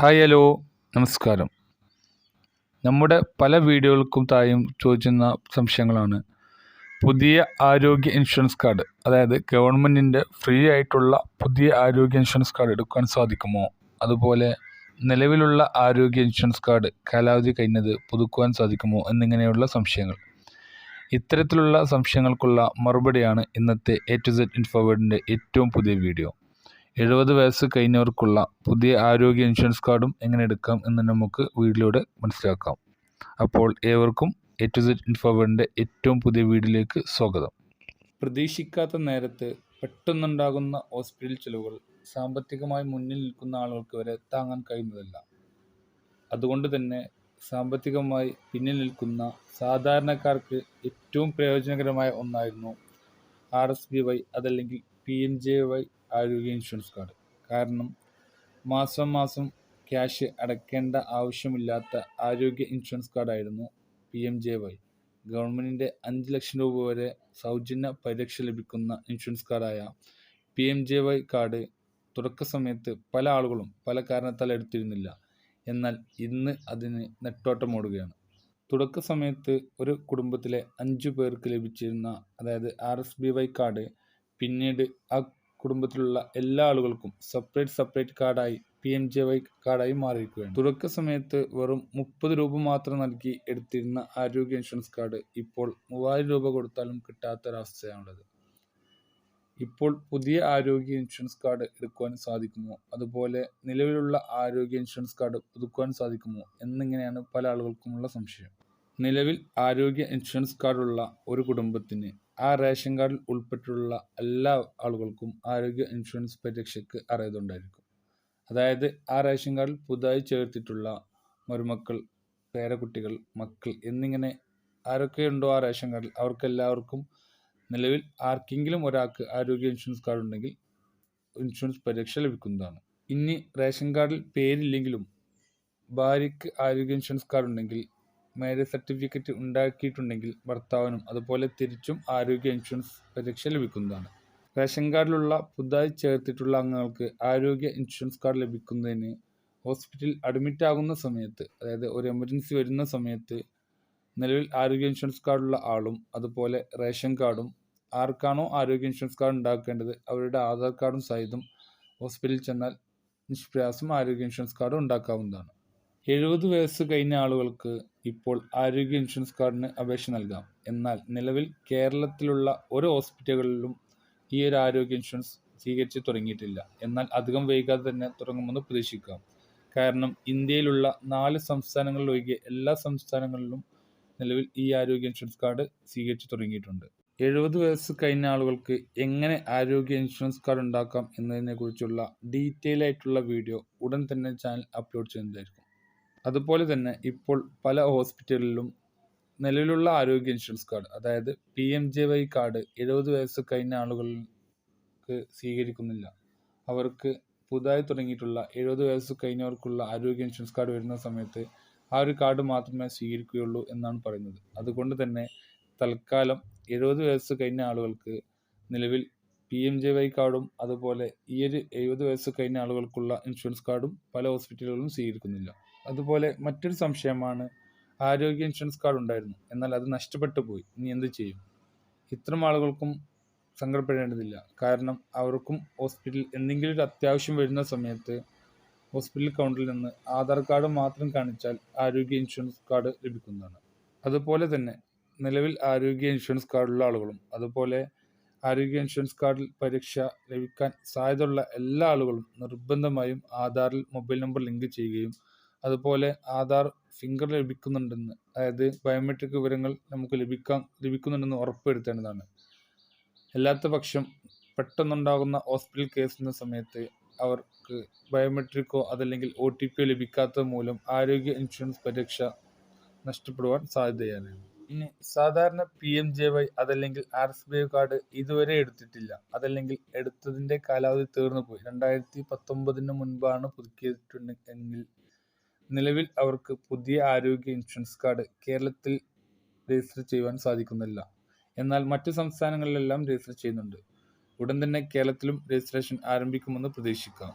Hi hello. നമസ്കാരം. നമ്മുടെ പല വീഡിയോകൾക്കും തായും ചോദിക്കുന്ന സംശയങ്ങളാണ്. പുതിയ ആരോഗ്യ ഇൻഷുറൻസ് കാർഡ് അതായത് ഗവൺമെന്റിന്റെ ഫ്രീ ആയിട്ടുള്ള പുതിയ ആരോഗ്യ ഇൻഷുറൻസ് കാർഡ് എടുക്കാൻ സാധിക്കുമോ? അതുപോലെ നിലവിലുള്ള ആരോഗ്യ ഇൻഷുറൻസ് കാർഡ് കാലാവധി കഴിഞ്ഞത് പുതുക്കുവാൻ സാധിക്കുമോ എന്നിങ്ങനെയുള്ള സംശയങ്ങൾ. ഇത്തരത്തിലുള്ള സംശയങ്ങൾക്കുള്ള മറുപടിയാണ് ഇന്നത്തെ എ ടു സെഡ് ഇൻഫോവേഡിന്റെ ഏറ്റവും പുതിയ വീഡിയോ. എഴുപത് വയസ്സ് കഴിഞ്ഞവർക്കുള്ള പുതിയ ആരോഗ്യ ഇൻഷുറൻസ് കാർഡും എങ്ങനെ എടുക്കാം എന്ന് നമുക്ക് വീഡിയോയിലൂടെ മനസ്സിലാക്കാം. അപ്പോൾ ഏവർക്കും എ ടു സെറ്റ് ഇൻഫോവേഡിന്റെ ഏറ്റവും പുതിയ വീഡിയോയിലേക്ക് സ്വാഗതം. പ്രതീക്ഷിക്കാത്ത നേരത്ത് പെട്ടെന്നുണ്ടാകുന്ന ഹോസ്പിറ്റൽ ചിലവുകൾ സാമ്പത്തികമായി മുന്നിൽ നിൽക്കുന്ന ആളുകൾക്ക് വരെ താങ്ങാൻ കഴിയുന്നതല്ല. അതുകൊണ്ട് തന്നെ സാമ്പത്തികമായി പിന്നിൽ നിൽക്കുന്ന സാധാരണക്കാർക്ക് ഏറ്റവും പ്രയോജനകരമായ ഒന്നായിരുന്നു ആർ എസ് ബി വൈ അതല്ലെങ്കിൽ പി എം ജെ വൈ ആരോഗ്യ ഇൻഷുറൻസ് കാർഡ്. കാരണം മാസം മാസം ക്യാഷ് അടയ്ക്കേണ്ട ആവശ്യമില്ലാത്ത ആരോഗ്യ ഇൻഷുറൻസ് കാർഡായിരുന്നു പി എം ജെ വൈ. ഗവൺമെന്റിന്റെ അഞ്ച് ലക്ഷം രൂപ വരെ സൗജന്യ പരിരക്ഷ ലഭിക്കുന്ന insurance കാർഡായ P M J Y card തുടക്ക സമയത്ത് പല ആളുകളും പല കാരണത്താൽ എടുത്തിരുന്നില്ല. എന്നാൽ ഇന്ന് അതിന് നെട്ടോട്ടമോടുകയാണ്. തുടക്ക സമയത്ത് ഒരു കുടുംബത്തിലെ അഞ്ചു പേർക്ക് ലഭിച്ചിരുന്ന അതായത് R S B Y card പിന്നീട് ആ കുടുംബത്തിലുള്ള എല്ലാ ആളുകൾക്കും സെപ്പറേറ്റ് സെപ്പറേറ്റ് കാർഡായി പി എം ജെ വൈ കാർഡായി മാറിയിരിക്കുകയാണ്. തുടക്ക സമയത്ത് വെറും മുപ്പത് രൂപ മാത്രം നൽകി എടുത്തിരുന്ന ആരോഗ്യ ഇൻഷുറൻസ് കാർഡ് ഇപ്പോൾ മൂവായിരം രൂപ കൊടുത്താലും കിട്ടാത്തൊരവസ്ഥയാണുള്ളത്. ഇപ്പോൾ പുതിയ ആരോഗ്യ ഇൻഷുറൻസ് കാർഡ് എടുക്കുവാൻ സാധിക്കുമോ? അതുപോലെ നിലവിലുള്ള ആരോഗ്യ ഇൻഷുറൻസ് കാർഡ് പുതുക്കുവാൻ സാധിക്കുമോ? എന്നിങ്ങനെയാണ് പല ആളുകൾക്കുമുള്ള സംശയം. നിലവിൽ ആരോഗ്യ ഇൻഷുറൻസ് കാർഡുള്ള ഒരു കുടുംബത്തിന് ആ റേഷൻ കാർഡിൽ ഉൾപ്പെട്ടിട്ടുള്ള എല്ലാ ആളുകൾക്കും ആരോഗ്യ ഇൻഷുറൻസ് പരിരക്ഷയ്ക്ക് അറിയതുണ്ടായിരിക്കും അതായത് ആ റേഷൻ കാർഡിൽ പുതുതായി ചേർത്തിട്ടുള്ള മരുമക്കൾ പേരക്കുട്ടികൾ മക്കൾ എന്നിങ്ങനെ ആരൊക്കെയുണ്ടോ ആ റേഷൻ കാർഡിൽ? അവർക്കെല്ലാവർക്കും നിലവിൽ ആർക്കെങ്കിലും ഒരാൾക്ക് ആരോഗ്യ ഇൻഷുറൻസ് കാർഡ് ഉണ്ടെങ്കിൽ ഇൻഷുറൻസ് പരിരക്ഷ ലഭിക്കുന്നതാണ്. ഇനി റേഷൻ കാർഡിൽ പേരില്ലെങ്കിലും ഭാര്യയ്ക്ക് ആരോഗ്യ ഇൻഷുറൻസ് കാർഡ് ഉണ്ടെങ്കിൽ മാരേജ് സർട്ടിഫിക്കറ്റ് ഉണ്ടാക്കിയിട്ടുണ്ടെങ്കിൽ ഭർത്താവിനും അതുപോലെ തിരിച്ചും ആരോഗ്യ ഇൻഷുറൻസ് പരിരക്ഷ ലഭിക്കുന്നതാണ്. റേഷൻ കാർഡിലുള്ള പുതുതായി ചേർത്തിട്ടുള്ള അംഗങ്ങൾക്ക് ആരോഗ്യ ഇൻഷുറൻസ് കാർഡ് ലഭിക്കുന്നതിന് ഹോസ്പിറ്റലിൽ അഡ്മിറ്റ് ആകുന്ന സമയത്ത് അതായത് ഒരു എമർജൻസി വരുന്ന സമയത്ത് നിലവിൽ ആരോഗ്യ ഇൻഷുറൻസ് കാർഡുള്ള ആളും അതുപോലെ റേഷൻ കാർഡും ആർക്കാണോ ആരോഗ്യ ഇൻഷുറൻസ് കാർഡ് ഉണ്ടാക്കേണ്ടത് അവരുടെ ആധാർ കാർഡും സഹിതം ഹോസ്പിറ്റലിൽ ചെന്നാൽ നിഷ്പ്രയാസം ആരോഗ്യ ഇൻഷുറൻസ് കാർഡ് ഉണ്ടാക്കാവുന്നതാണ്. എഴുപത് വയസ്സ് കഴിഞ്ഞ ആളുകൾക്ക് ഇപ്പോൾ ആരോഗ്യ ഇൻഷുറൻസ് കാർഡിന് അപേക്ഷ നൽകാം. എന്നാൽ നിലവിൽ കേരളത്തിലുള്ള ഒരു ഹോസ്പിറ്റലുകളിലും ഈ ഒരു ആരോഗ്യ ഇൻഷുറൻസ് സ്വീകരിച്ച് തുടങ്ങിയിട്ടില്ല. എന്നാൽ അധികം വൈകാതെ തന്നെ തുടങ്ങുമെന്ന് പ്രതീക്ഷിക്കാം. കാരണം ഇന്ത്യയിലുള്ള നാല് സംസ്ഥാനങ്ങളിൽ ഒഴികെ എല്ലാ സംസ്ഥാനങ്ങളിലും നിലവിൽ ഈ ആരോഗ്യ ഇൻഷുറൻസ് കാർഡ് സ്വീകരിച്ച് തുടങ്ങിയിട്ടുണ്ട്. എഴുപത് വയസ്സ് കഴിഞ്ഞ ആളുകൾക്ക് എങ്ങനെ ആരോഗ്യ ഇൻഷുറൻസ് കാർഡ് ഉണ്ടാക്കാം എന്നതിനെക്കുറിച്ചുള്ള ഡീറ്റെയിൽ ആയിട്ടുള്ള വീഡിയോ ഉടൻ തന്നെ ചാനൽ അപ്ലോഡ് ചെയ്യുന്നതായിരിക്കും. അതുപോലെ തന്നെ ഇപ്പോൾ പല ഹോസ്പിറ്റലിലും നിലവിലുള്ള ആരോഗ്യ ഇൻഷുറൻസ് കാർഡ് അതായത് P M J Y card എഴുപത് വയസ്സ് കഴിഞ്ഞ ആളുകൾക്ക് സ്വീകരിക്കുന്നില്ല. അവർക്ക് പുതുതായി തുടങ്ങിയിട്ടുള്ള എഴുപത് വയസ്സ് കഴിഞ്ഞവർക്കുള്ള ആരോഗ്യ ഇൻഷുറൻസ് കാർഡ് വരുന്ന സമയത്ത് ആ ഒരു കാർഡ് മാത്രമേ സ്വീകരിക്കുകയുള്ളൂ എന്നാണ് പറയുന്നത്. അതുകൊണ്ട് തന്നെ തൽക്കാലം എഴുപത് വയസ്സ് കഴിഞ്ഞ ആളുകൾക്ക് നിലവിൽ പി എം ജെ വൈ കാർഡും അതുപോലെ ഈ ഒരു എഴുപത് വയസ്സ് കഴിഞ്ഞ ആളുകൾക്കുള്ള ഇൻഷുറൻസ് കാർഡും പല ഹോസ്പിറ്റലുകളും സ്വീകരിക്കുന്നില്ല. അതുപോലെ മറ്റൊരു സംശയമാണ് ആരോഗ്യ ഇൻഷുറൻസ് കാർഡ് ഉണ്ടായിരുന്നു. എന്നാൽ അത് നഷ്ടപ്പെട്ടു പോയി. ഇനി എന്ത് ചെയ്യും? ഇത്തരം ആളുകൾക്കും സങ്കടപ്പെടേണ്ടതില്ല. കാരണം അവർക്കും ഹോസ്പിറ്റൽ എന്തെങ്കിലും ഒരു അത്യാവശ്യം വരുന്ന സമയത്ത് ഹോസ്പിറ്റൽ കൗണ്ടറിൽ നിന്ന് ആധാർ കാർഡ് മാത്രം കാണിച്ചാൽ ആരോഗ്യ ഇൻഷുറൻസ് കാർഡ് ലഭിക്കുന്നതാണ്. അതുപോലെ തന്നെ നിലവിൽ ആരോഗ്യ ഇൻഷുറൻസ് കാർഡുള്ള ആളുകളും അതുപോലെ ആരോഗ്യ ഇൻഷുറൻസ് കാർഡിൽ പരീക്ഷ ലഭിക്കാൻ സാധ്യതയുള്ള എല്ലാ ആളുകളും നിർബന്ധമായും ആധാറിൽ മൊബൈൽ നമ്പർ ലിങ്ക് ചെയ്യുകയും അതുപോലെ ആധാർ ഫിംഗർ ലഭിക്കുന്നുണ്ടെന്ന്. അതായത് ബയോമെട്രിക് വിവരങ്ങൾ നമുക്ക് ലഭിക്കാം ലഭിക്കുന്നുണ്ടെന്ന് ഉറപ്പുവരുത്തേണ്ടതാണ്. അല്ലാത്ത പക്ഷം പെട്ടെന്നുണ്ടാകുന്ന ഹോസ്പിറ്റൽ കേസിന്റെ സമയത്ത് അവർക്ക് ബയോമെട്രിക്കോ അതല്ലെങ്കിൽ ഒ ടി പിയോ ലഭിക്കാത്തത് മൂലം ആരോഗ്യ ഇൻഷുറൻസ് പരിരക്ഷ നഷ്ടപ്പെടുവാൻ സാധ്യതയാണ്. ഇനി സാധാരണ പി എം ജെ വൈ അതല്ലെങ്കിൽ R S B I card ഇതുവരെ എടുത്തിട്ടില്ല. അതല്ലെങ്കിൽ എടുത്തതിന്റെ കാലാവധി തീർന്നു പോയി രണ്ടായിരത്തി പത്തൊമ്പതിന് മുൻപാണ് പുതുക്കിയിട്ടുണ്ടെങ്കിൽ നിലവിൽ അവർക്ക് പുതിയ ആരോഗ്യ ഇൻഷുറൻസ് കാർഡ് കേരളത്തിൽ രജിസ്റ്റർ ചെയ്യുവാൻ സാധിക്കുന്നില്ല. എന്നാൽ മറ്റു സംസ്ഥാനങ്ങളിലെല്ലാം രജിസ്റ്റർ ചെയ്യുന്നുണ്ട്. ഉടൻ തന്നെ കേരളത്തിലും രജിസ്ട്രേഷൻ ആരംഭിക്കുമെന്ന് പ്രതീക്ഷിക്കാം.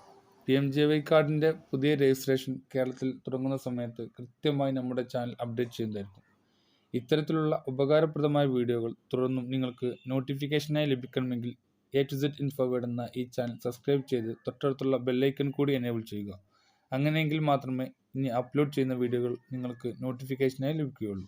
പി എം ജെ വൈ കാർഡിന്റെ പുതിയ രജിസ്ട്രേഷൻ കേരളത്തിൽ തുടങ്ങുന്ന സമയത്ത് കൃത്യമായി നമ്മുടെ ചാനൽ അപ്ഡേറ്റ് ചെയ്യുന്നതായിരിക്കും. ഇത്തരത്തിലുള്ള ഉപകാരപ്രദമായ വീഡിയോകൾ തുടർന്നും നിങ്ങൾക്ക് നോട്ടിഫിക്കേഷനായി ലഭിക്കണമെങ്കിൽ എ ടു സെഡ് ഇൻഫോവേഡ് എന്ന ഈ ചാനൽ സബ്സ്ക്രൈബ് ചെയ്ത് തൊട്ടടുത്തുള്ള ബെല്ലൈക്കൺ കൂടി എനേബിൾ ചെയ്യുക. അങ്ങനെയെങ്കിൽ മാത്രമേ ഇനി അപ്ലോഡ് ചെയ്യുന്ന വീഡിയോകൾ നിങ്ങൾക്ക് നോട്ടിഫിക്കേഷനായി ലഭിക്കുകയുള്ളൂ.